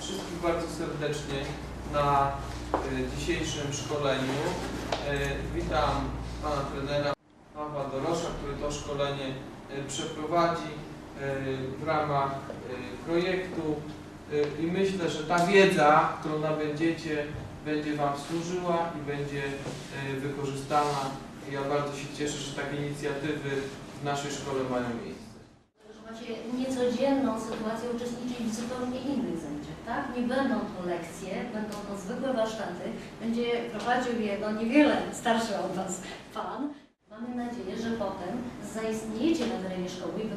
wszystkich bardzo serdecznie na y, dzisiejszym szkoleniu. Y, Witam Pana trenera Pawła Dorosza, który to szkolenie y, przeprowadzi w ramach projektu i myślę, że ta wiedza, którą nabędziecie, będzie Wam służyła i będzie wykorzystana. Ja bardzo się cieszę, że takie inicjatywy w naszej szkole mają miejsce. Macie niecodzienną sytuację uczestniczyć w zupełnie innych zajęciach, tak? Nie będą to lekcje, będą to zwykłe warsztaty. Będzie prowadził je no niewiele starszy od Was Pan. Mamy nadzieję, że potem zaistniejecie na terenie szkoły i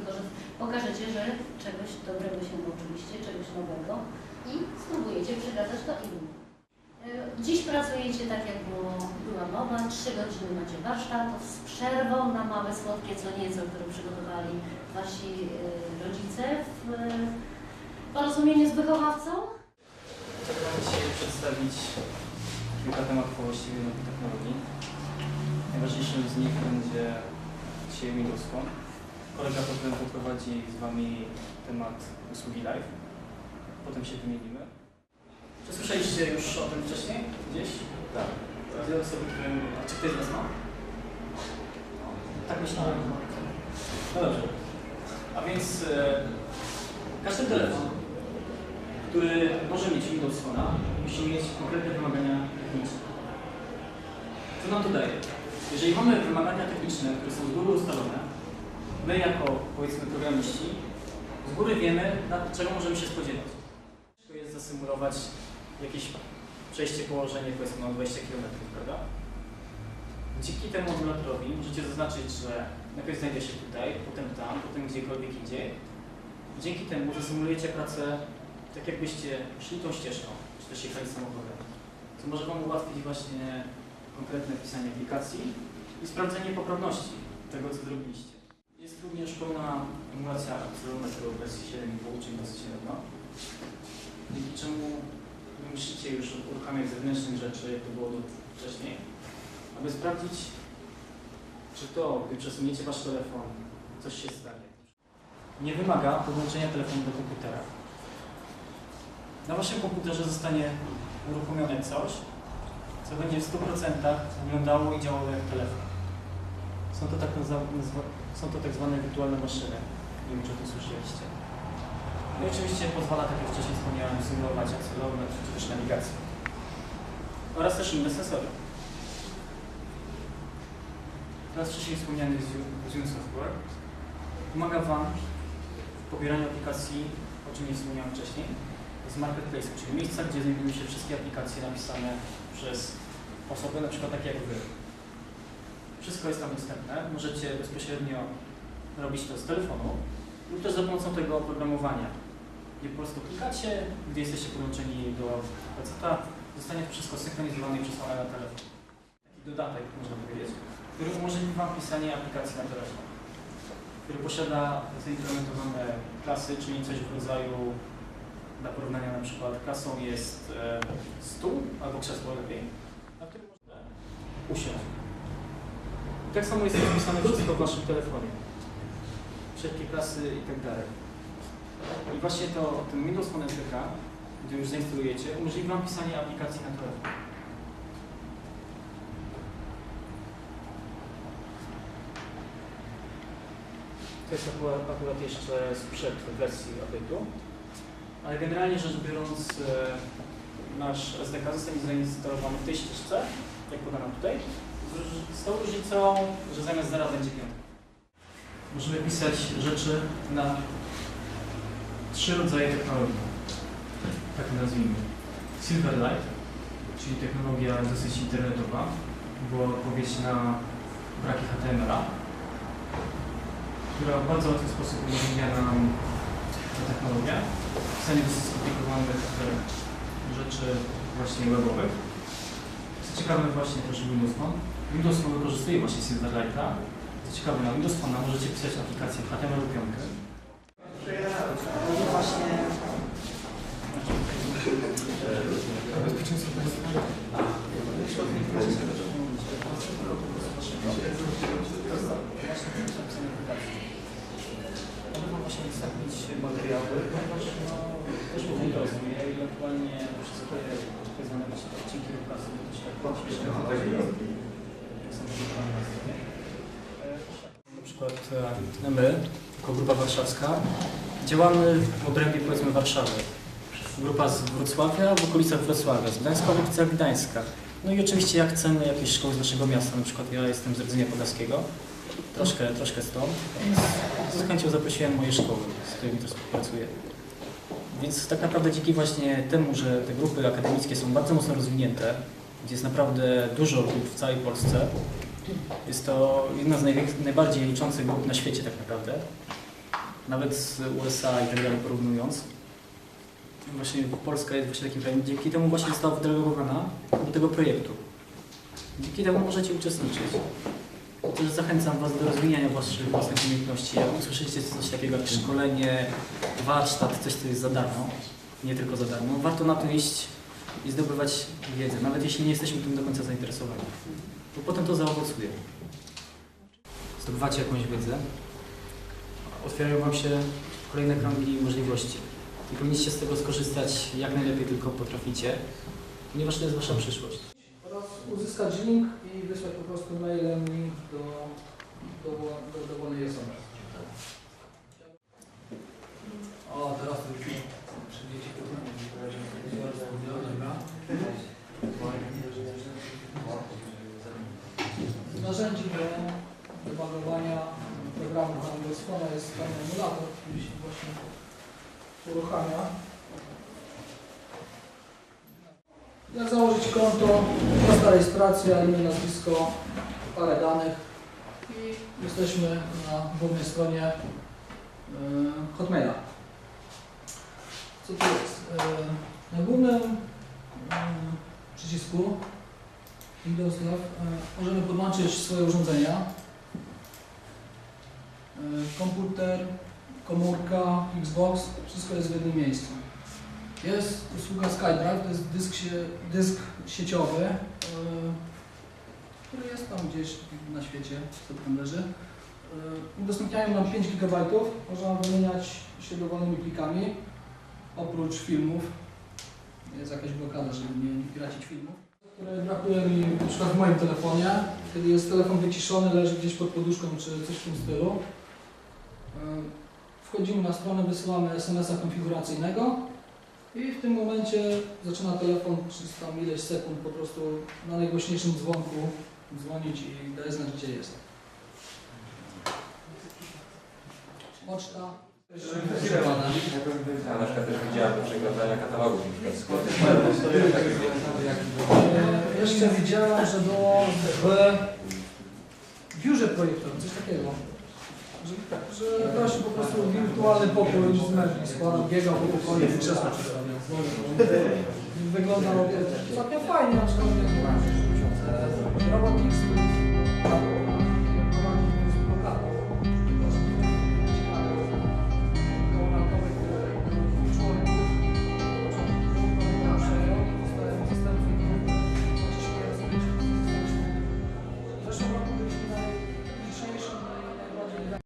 pokażecie, że czegoś dobrego się nauczyliście, czegoś nowego i spróbujecie przekazać to innym. Y, Dziś pracujecie tak, jak było, trzy godziny macie warsztatów z przerwą na małe słodkie co nieco, które przygotowali Wasi y, rodzice w y, porozumieniu z wychowawcą. Chciałbym dzisiaj przedstawić kilka tematów właściwie nowej technologii. Najważniejszym z nich będzie dzisiaj Phone. Kolega potem poprowadzi z Wami temat usługi live. Potem się wymienimy. Czy słyszeliście już o tym wcześniej? Gdzieś? Tak. Dwie osoby, które... A czy ktoś z Was ma? Tak myślałem. No dobrze. A więc e, każdy telefon który może mieć Windows Phone'a, musi mieć konkretne wymagania techniczne. Co nam to daje? Jeżeli mamy wymagania techniczne, które są z góry ustalone, my jako, powiedzmy, programiści, z góry wiemy, na czego możemy się spodziewać. To jest zasymulować jakieś przejście położenie, powiedzmy, na 20 km, prawda? Dzięki temu modulatorowi możecie zaznaczyć, że najpierw znajdę się tutaj, potem tam, potem gdziekolwiek indziej. Dzięki temu zasymulujecie pracę tak jakbyście szli tą ścieżką, czy też jechali samochodem, co może Wam ułatwić właśnie konkretne pisanie aplikacji i sprawdzenie poprawności tego, co zrobiliście. Jest również pełna emulacja akcelerometru wersji 7.5, czyli dosyć niedawno, dzięki czemu nie musicie już uruchamiać zewnętrznych rzeczy, jak to było wcześniej, aby sprawdzić, czy to, gdy przesuniecie Wasz telefon, coś się stanie. Nie wymaga podłączenia telefonu do komputera. Na Waszym komputerze zostanie uruchomione coś, co będzie w 100% wyglądało i działało jak telefon. Są to tak, są to tak zwane wirtualne maszyny. Nie wiem, czy o tym słyszeliście. No i oczywiście pozwala, tak jak wcześniej wspomniałem, symulować akcelerometr czy też nawigację. Oraz też inne sensory. Teraz wcześniej wspomniany Zune Software pomaga Wam w pobieraniu aplikacji, o czym nie wspomniałem wcześniej, z marketplace, czyli miejsca, gdzie znajdują się wszystkie aplikacje napisane przez osoby, na przykład takie jak Wy. Wszystko jest tam dostępne. Możecie bezpośrednio robić to z telefonu lub też za pomocą tego oprogramowania. Gdzie po prostu klikacie, gdzie jesteście podłączeni do PC-a, zostanie to wszystko synchronizowane i przesłane na telefon. Taki dodatek, można powiedzieć, który umożliwi Wam pisanie aplikacji na telefon, który posiada zaimplementowane klasy, czyli coś w rodzaju dla porównania na przykład klasą jest e, stół albo krzesło lepiej, na którym można usiąść. I tak samo jest rozpisane wszystko w Waszym telefonie. Wszelkie klasy i tak dalej. I właśnie to, ten Windows Phone SDK, gdy już zainstalujecie, umożliwi Wam pisanie aplikacji na telefon. To jest akurat, akurat jeszcze sprzed wersji update'u. Ale generalnie rzecz biorąc, e, nasz SDK zostanie zainstalowany w tej ścieżce, jak podano tutaj, z tą różnicą, że zamiast zera będzie piątka. Możemy pisać rzeczy na trzy rodzaje technologii. Tak nazwijmy. Silverlight, czyli technologia dosyć internetowa, bo odpowiedź na braki HTML-a, która w bardzo łatwy sposób umożliwia nam ta technologia pisanie dosyć skomplikowanych e, rzeczy właśnie webowych. Co ciekawe właśnie też Windows Phone. Windows Phone wykorzystuje właśnie Silverlighta. Co ciekawe, na Windows Phone możecie pisać aplikację w HTML5. I właśnie... Można właśnie wstawić materiały, ponieważ no, też mówię rozumie, ile ewentualnie wszystkie tak zwane odcinki edukacji, to się tak. Na przykład e, my, jako Grupa Warszawska, działamy w obrębie powiedzmy Warszawy. Grupa z Wrocławia, w okolicach Wrocławia, z Gdańska, w okolicach Gdańska. No i oczywiście jak chcemy jakieś szkoły z naszego miasta, na przykład ja jestem z Rdzenia Podlaskiego, troszkę, troszkę stąd, z chęcią zaprosiłem moje szkoły, z którymi też współpracuję. Więc tak naprawdę dzięki właśnie temu, że te grupy akademickie są bardzo mocno rozwinięte, gdzie jest naprawdę dużo grup w całej Polsce, jest to jedna z najbardziej liczących grup na świecie tak naprawdę, nawet z USA i tak dalej porównując. Właśnie Polska jest właśnie takim krajem, dzięki temu właśnie została wdelegowana do tego projektu. Dzięki temu możecie uczestniczyć. Też zachęcam Was do rozwijania waszych własnych umiejętności. Jak usłyszycie coś takiego jak szkolenie, warsztat, coś co jest za darmo, nie tylko za darmo, warto na to iść i zdobywać wiedzę, nawet jeśli nie jesteśmy tym do końca zainteresowani. Bo potem to zaowocuje. Zdobywacie jakąś wiedzę, otwierają Wam się kolejne kręgi możliwości. I powinniście z tego skorzystać jak najlepiej tylko potraficie, ponieważ to jest Wasza przyszłość. oraz uzyskać link i wysłać po prostu mailem link do, do, do dowolnej osoby. O, teraz to już przyjdziecie Narzędzi do debugowania programu Windows jest tam emulator, który się właśnie uruchamia. Jak założyć konto, prosta rejestracja, imię, nazwisko, parę danych i jesteśmy na głównej stronie yy, Hotmaila. Co tu jest? Yy, na głównym yy, przycisku Windows Love yy, możemy podłączyć swoje urządzenia. Komputer, komórka, Xbox, wszystko jest w jednym miejscu. Jest usługa SkyDrive, to jest dysk, dysk sieciowy, yy, który jest tam gdzieś na świecie, co tam leży. Yy, udostępniają nam 5 GB, można wymieniać się dowolnymi plikami, oprócz filmów. Jest jakaś blokada, żeby nie, nie piracić filmów. Które brakuje mi na przykład w moim telefonie, kiedy jest telefon wyciszony, leży gdzieś pod poduszką czy coś w tym stylu. Yy, Wchodzimy na stronę, wysyłamy SMS-a konfiguracyjnego i w tym momencie zaczyna telefon przez tam ileś sekund po prostu na najgłośniejszym dzwonku dzwonić i daje znać, gdzie jest. Poczta. Ja na przykład też widziałem przeglądania przykład. E, Jeszcze widziałem, że było w biurze projektowym, coś takiego. Że, że gość po prostu wirtualny pokój z mebli składał, biegał po pokoju i krzesło przedstawiał. Wyglądało całkiem fajnie, aczkolwiek e, Robotix